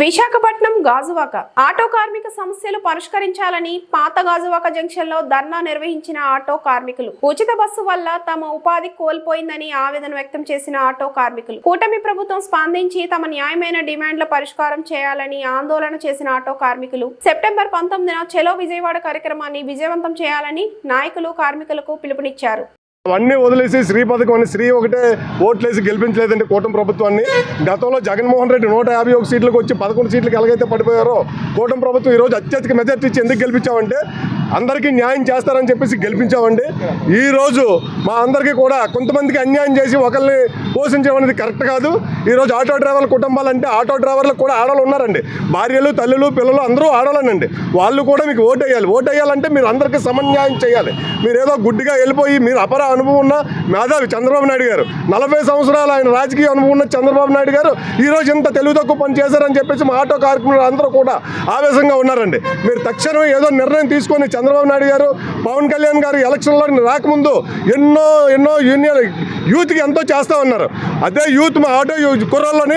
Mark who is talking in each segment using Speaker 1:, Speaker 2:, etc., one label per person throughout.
Speaker 1: Visakhapatnam Gajuwaka. Auto కార్మిక సమస్యలు పరిష్కరించాలని పాత గాజువాక జంక్షన్లో ధర్నా నిర్వహించిన ఆటో కార్మికులు. ఉచిత బస్సు వల్ల తమ ఉపాధి కోల్పోయిందని ఆవేదన వ్యక్తం చేసిన ఆటో కార్మికులు. కూటమి ప్రభుత్వం స్పందించి తమ న్యాయమైన డిమాండ్ల పరిష్కారం చేయాలని ఆందోళన చేసిన ఆటో కార్మికులు. సెప్టెంబర్ పంతొమ్మిదిన చెలో విజయవాడ కార్యక్రమాన్ని విజయవంతం చేయాలని నాయకులు కార్మికులకు పిలుపునిచ్చారు.
Speaker 2: అవన్నీ వదిలేసి శ్రీ పథకం అని శ్రీ ఒకటే ఓట్లేసి గెలిపించలేదండి కూటమి ప్రభుత్వాన్ని. గతంలో జగన్మోహన్ రెడ్డి నూట యాభై ఒక సీట్లకు వచ్చి పదకొండు సీట్లకు ఎలాగైతే పడిపోయారో కూటమి ప్రభుత్వం ఈరోజు అత్యధిక మెజార్టీ ఇచ్చి ఎందుకు గెలిపించామంటే అందరికీ న్యాయం చేస్తారని చెప్పేసి గెలిపించామండి. ఈ రోజు మా అందరికీ కూడా కొంతమందికి అన్యాయం చేసి ఒకరిని పోషించడం అనేది కరెక్ట్ కాదు. ఈరోజు ఆటో డ్రైవర్ల కుటుంబాలు అంటే ఆటో డ్రైవర్లకు కూడా ఆడవాళ్ళు ఉన్నారండి. భార్యలు తల్లులు పిల్లలు అందరూ ఆడవాళ్ళనండి వాళ్ళు కూడా మీకు ఓటు వేయాలి. ఓటు వేయాలంటే మీరు అందరికీ సమన్యాయం చేయాలి. మీరు ఏదో గుడ్డిగా వెళ్ళిపోయి మీరు అపర అనుభవం ఉన్న మేధావి చంద్రబాబు నాయుడు గారు నలభై సంవత్సరాలు ఆయన రాజకీయ అనుభవం ఉన్న చంద్రబాబు నాయుడు గారు ఈరోజు ఇంత తెలుగు తక్కువ పని చేశారని చెప్పేసి మా ఆటో కార్మికులు అందరూ కూడా ఆవేశంగా ఉన్నారండి. మీరు తక్షణం ఏదో నిర్ణయం తీసుకొని చంద్రబాబు నాయుడు గారు పవన్ కళ్యాణ్ గారు ఎలక్షన్లో రాకముందు ఎన్నో ఎన్నో యూనియన్ యూత్కి ఎంతో చేస్తా ఉన్నారు. అదే యూత్ మా ఆటో యూ- కుర్రాల్లోని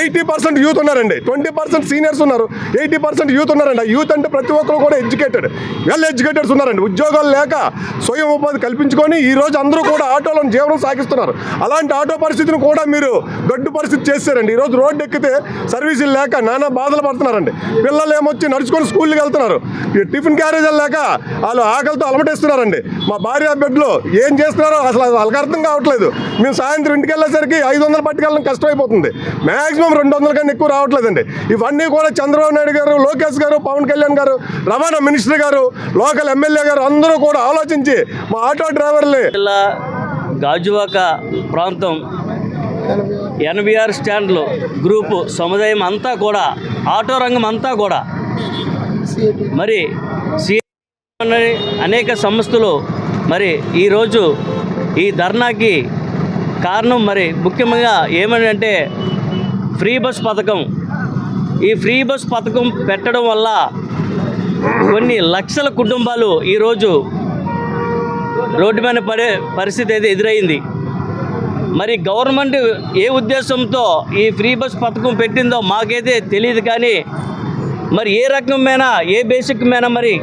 Speaker 2: ఎయిటీ పర్సెంట్ యూత్ ఉన్నారండి. ట్వంటీ పర్సెంట్ సీనియర్స్ ఉన్నారు. ఎయిటీ పర్సెంట్ యూత్ ఉన్నారండి. ఆ యూత్ అంటే ప్రతి ఒక్కరు కూడా ఎడ్యుకేటెడ్. వెల్ ఎడ్యుకేటెడ్స్ ఉన్నారండి. ఉద్యోగాలు లేక స్వయం ఉపాధి కల్పించుకొని ఈ రోజు అందరూ కూడా ఆటోలను జీవనం సాగిస్తున్నారు. అలాంటి ఆటో పరిస్థితిని కూడా మీరు గడ్డు పరిస్థితి చేశారండి ఈరోజు రోడ్డు ఎక్కితే సర్వీసులు లేక నానా బాధలు పడుతున్నారండి. పిల్లలు ఏమొచ్చి నడుచుకొని స్కూల్కి వెళ్తున్నారు. ఈ టిఫిన్ క్యారేజీలు లేక వాళ్ళు ఆకలితో అలమటేస్తున్నారండి. మా భార్య బిడ్డలు ఏం చేస్తున్నారో అసలు వాళ్ళకి అర్థం కావట్లేదు. మేము సాయంత్రం ఇంటికి వచ్చేసరికి ఐదు వందలు పట్టుకెళ్ళడం కష్టమైపోతుంది. మ్యాక్సిమం రెండు వందల కన్నా ఎక్కువ రావట్లేదండి. ఇవన్నీ కూడా చంద్రబాబు నాయుడు గారు లోకేష్ గారు పవన్ కళ్యాణ్ గారు రవాణా మినిస్టర్ గారు లోకల్ ఎమ్మెల్యే గారు అందరూ కూడా ఆలోచించి మా ఆటో డ్రైవర్లే
Speaker 3: జిల్లా గాజువాక ప్రాంతం ఎన్బిఆర్ స్టాండ్లు గ్రూపు సముదాయం అంతా కూడా ఆటో రంగం అంతా కూడా. మరి సి అనేక సంస్థలు మరి ఈరోజు ఈ ధర్నాకి కారణం మరి ముఖ్యంగా ఏమని ఫ్రీ బస్ పథకం. ఈ ఫ్రీ బస్ పథకం పెట్టడం వల్ల కొన్ని లక్షల కుటుంబాలు ఈరోజు రోడ్డు మీద పడే పరిస్థితి అయితే ఎదురైంది. మరి గవర్నమెంట్ ఏ ఉద్దేశంతో ఈ ఫ్రీ బస్ పథకం పెట్టిందో మాకైతే తెలియదు కానీ మరి ఏ రకమైన ఏ బేసిక్ మీద మరి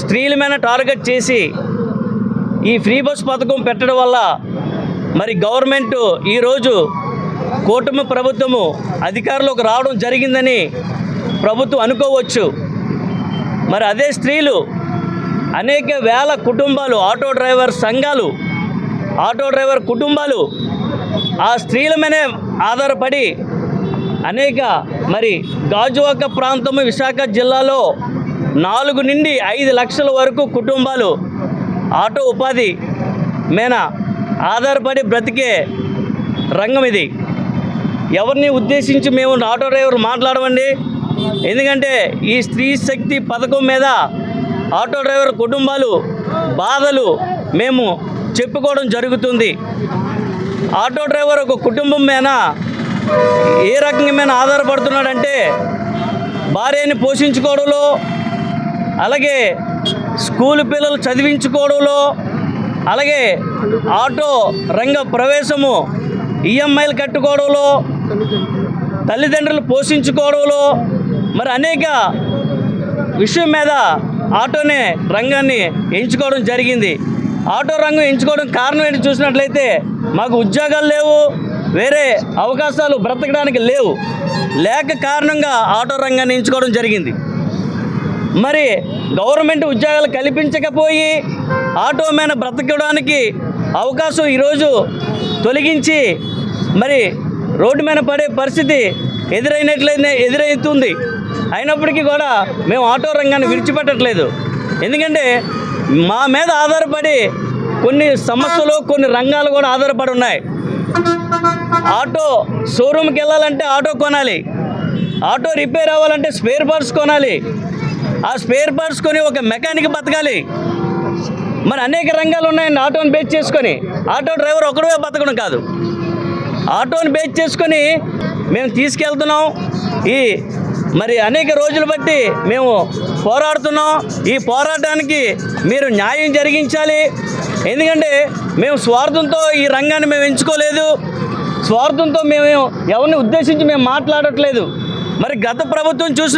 Speaker 3: స్త్రీల మీద టార్గెట్ చేసి ఈ ఫ్రీ బస్ పథకం పెట్టడం వల్ల మరి గవర్నమెంట్ ఈరోజు కూటమి ప్రభుత్వము అధికారంలోకి రావడం జరిగిందని ప్రభుత్వం అనుకోవచ్చు. మరి అదే స్త్రీలు అనేక వేల కుటుంబాలు ఆటో డ్రైవర్ సంఘాలు ఆటో డ్రైవర్ కుటుంబాలు ఆ స్త్రీల మీదే ఆధారపడి అనేక మరి గాజువాక ప్రాంతము విశాఖ జిల్లాలో నాలుగు నుండి ఐదు లక్షల వరకు కుటుంబాలు ఆటో ఉపాధి మేన ఆధారపడి బ్రతికే రంగం ఇది. ఎవరిని ఉద్దేశించి మేము ఆటో డ్రైవర్ మాట్లాడమండి? ఎందుకంటే ఈ స్త్రీ శక్తి పథకం మీద ఆటో డ్రైవర్ కుటుంబాలు బాధలు మేము చెప్పుకోవడం జరుగుతుంది. ఆటో డ్రైవర్ ఒక కుటుంబం మీద ఏ రకమైన ఆధారపడుతున్నాడంటే భార్యని పోషించుకోవడంలో అలాగే స్కూల్ పిల్లలు చదివించుకోవడంలో అలాగే ఆటో రంగ ప్రవేశము ఈఎంఐలు కట్టుకోవడంలో తల్లిదండ్రులు పోషించుకోవడంలో మరి అనేక విషయం మీద ఆటోనే రంగాన్ని ఎంచుకోవడం జరిగింది. ఆటో రంగం ఎంచుకోవడం కారణం ఏంటి చూసినట్లయితే మాకు ఉద్యోగాలు లేవు వేరే అవకాశాలు బ్రతకడానికి లేవు. లేక కారణంగా ఆటో రంగాన్ని ఎంచుకోవడం జరిగింది. మరి గవర్నమెంట్ ఉద్యోగాలు కల్పించకపోయి ఆటో మీద బ్రతకడానికి అవకాశం ఈరోజు తొలగించి మరి రోడ్డు మీద పడే పరిస్థితి ఎదురైనట్లయితే ఎదురవుతుంది అయినప్పటికీ కూడా మేము ఆటో రంగాన్ని విడిచిపెట్టట్లేదు. ఎందుకంటే మా మీద ఆధారపడి కొన్ని సమస్యలు కొన్ని రంగాలు కూడా ఆధారపడి ఉన్నాయి. ఆటో షోరూమ్కి వెళ్ళాలంటే ఆటో కొనాలి. ఆటో రిపేర్ అవ్వాలంటే స్పేర్ పార్ట్స్ కొనాలి. ఆ స్పేర్ పార్ట్స్ కొని ఒక మెకానిక్ బతకాలి. మరి అనేక రంగాలు ఉన్నాయండి ఆటోని బేస్ చేసుకొని. ఆటో డ్రైవర్ ఒకడే బతకడం కాదు. ఆటోని బేస్ చేసుకొని మేము తీసుకెళ్తున్నాం. ఈ మరి అనేక రోజులు బట్టి మేము పోరాడుతున్నాం. ఈ పోరాటానికి మీరు న్యాయం జరిగించాలి. ఎందుకంటే మేము స్వార్థంతో ఈ రంగాన్ని మేము ఎంచుకోలేదు. స్వార్థంతో మేము ఎవరిని ఉద్దేశించి మేము మాట్లాడట్లేదు. మరి గత ప్రభుత్వం చూసి